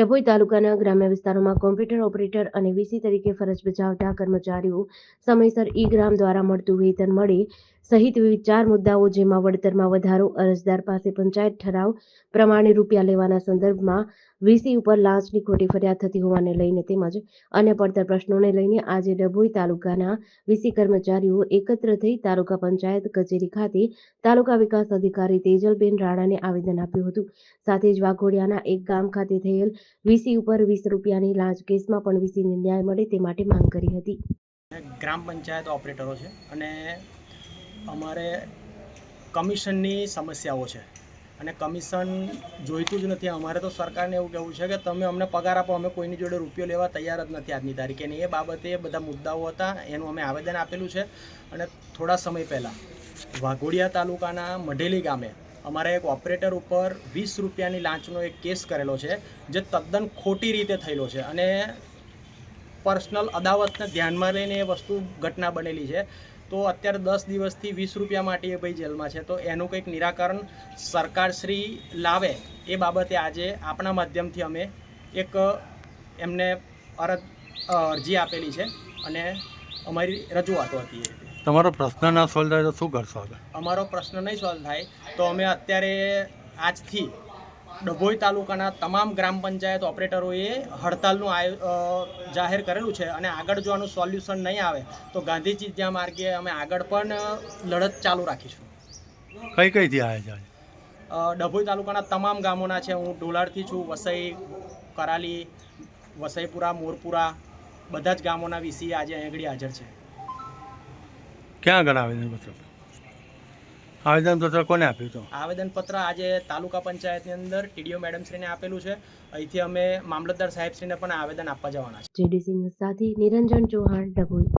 ડભોઈ તાલુકાના ગ્રામ્ય વિસ્તારોમાં કોમ્પ્યુટર ઓપરેટર અને વીસી તરીકે ફરજ બજાવતા કર્મચારીઓ સમયસર ઈ ગ્રામ દ્વારા મળતું વેતન મળે સહિત વિવિધ ચાર મુદ્દાઓ જેમાં વળતરમાં વધારો, અરજદાર પાસે પંચાયત ઠરાવ, પ્રમાણે રૂપિયા લેવાના સંદર્ભમાં વીસી ઉપર લાંચની ખોટી ફરિયાદ થતી હોવાને લઈને તેમજ અન્ય પડતર પ્રશ્નોને લઈને આજે ડભોઈ તાલુકાના વીસી કર્મચારીઓ એકત્ર થઈ તાલુકા પંચાયત કચેરી ખાતે તાલુકા વિકાસ અધિકારી તેજલબેન રાણાને આવેદન આપ્યું હતું. સાથે જ વાઘોડિયાના એક ગામ ખાતે થયેલ વીસી ઉપર વીસ રૂપિયાની લાંચ કેસમાં પણ વીસીને ન્યાય મળે તે માટે માંગ કરી હતી. ગ્રામ પંચાયત ઓપરેટરો છે અને અમારે કમિશનની સમસ્યાઓ છે. અને કમિશન જોઈતું જ નથી. અમારે તો સરકારને એવું કહેવું છે કે તમે અમને પગાર આપો, અમે કોઈની જોડે રૂપિયો લેવા તૈયાર જ નથી આજની તારીખે. અને એ બાબતે બધા મુદ્દાઓ હતા, એનું અમે આવેદન આપેલું છે. અને થોડા સમય પહેલાં વાઘોડિયા તાલુકાના મઢેલી ગામે અમારા એક ઓપરેટર ઉપર વીસ રૂપિયાની લાંચનો એક કેસ કરેલો છે, જે તદ્દન ખોટી રીતે થયેલો છે. અને પર્સનલ અદાવતને ધ્યાનમાં લઈને એ વસ્તુ ઘટના બનેલી છે. તો અત્યારે દસ દિવસથી વીસ રૂપિયા માટે એ ભાઈ જેલમાં છે. તો એનું કંઈક નિરાકરણ સરકારશ્રી લાવે એ બાબતે આજે આપણા માધ્યમથી અમે એક એમને અરજ અરજી આપેલી છે અને અમારી રજૂઆતો હતી તમારો પ્રશ્ન ના સોલ્વ થાય તો શું કરશો આગળ? અમારો પ્રશ્ન નહીં સોલ્વ થાય તો અમે અત્યારે આજથી ડભોઈ તાલુકાના તમામ ગ્રામ પંચાયત ઓપરેટરોએ હડતાલનું આયો જાહેર કરેલું છે અને આગળ જો આનું સોલ્યુશન નહીં આવે તો ગાંધીજી જ્યાં માર્ગે અમે આગળ પણ લડત ચાલુ રાખીશું. કઈ કઈથી આવ્યા છે? ડભોઈ તાલુકાના તમામ ગામોના છે. હું ડોલારથી છું વસઈ કરાલી વસઈપુરા મોરપુરા બધા જ ગામોના વીસી આજે આગળ હાજર છે. ક્યાં આગળ આવેદનપત્ર આવેદનપત્ર કોને આપ્યું હતું? આવેદનપત્ર આજે તાલુકા પંચાયતની અંદર ટીડીઓ મેડમશ્રીને આપેલું છે. અહીંથી અમે મામલતદાર સાહેબશ્રીને પણ આવેદન આપવા જવાના છે જેડીસી ન્યૂઝ સાથે નિરંજન ચૌહાણ ડભોઈ.